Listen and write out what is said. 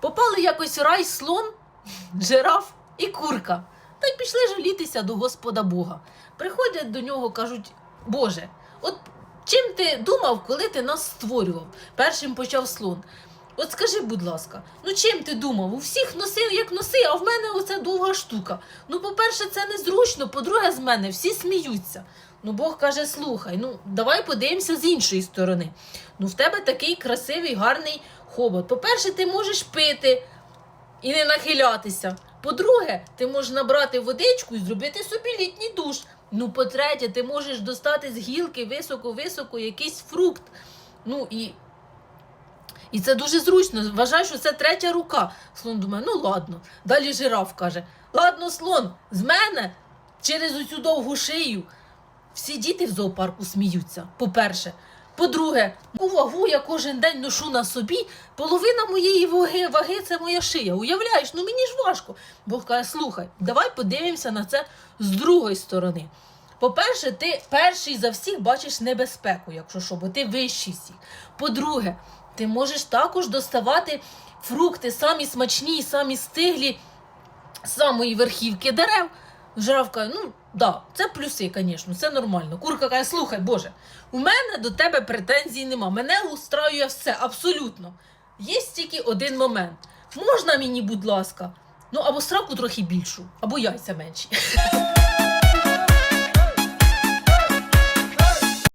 Попали якось рай слон, жираф і курка. Та й пішли жалітися до Господа Бога. Приходять до нього, кажуть: Боже, от чим ти думав, коли ти нас створював? Першим почав слон. От скажи, будь ласка, ну чим ти думав? У всіх носи, як носи, а в мене оця довга штука. Ну, по-перше, це незручно, по-друге, з мене всі сміються. Ну, Бог каже: слухай, ну давай подивимося з іншої сторони. Ну, в тебе такий красивий, гарний хобот. По-перше, ти можеш пити і не нахилятися. По-друге, ти можеш набрати водичку і зробити собі літній душ. Ну, по-третє, ти можеш достати з гілки високо-високо якийсь фрукт. Ну і і це дуже зручно. Вважаю, що це третя рука. Слон думає, ну ладно. Далі жираф каже: Ладно, слон, з мене через оцю довгу шию. Всі діти в зоопарку сміються. По-перше. По-друге, у вагу я кожен день ношу на собі. Половина моєї ваги, ваги це моя шия. Уявляєш, ну мені ж важко. Бог каже, слухай, давай подивимося на це з другої сторони. По-перше, ти перший за всіх бачиш небезпеку, якщо що, бо ти вищий всіх. По-друге, ти можеш також доставати фрукти самі смачні, самі стиглі самої верхівки дерев. Жираф каже, ну да, це плюси, звісно, це нормально. Курка каже, слухай, Боже, у мене до тебе претензій нема. Мене устраює все, абсолютно. Є тільки один момент. Можна мені, будь ласка, ну або сраку трохи більшу, або яйця менші.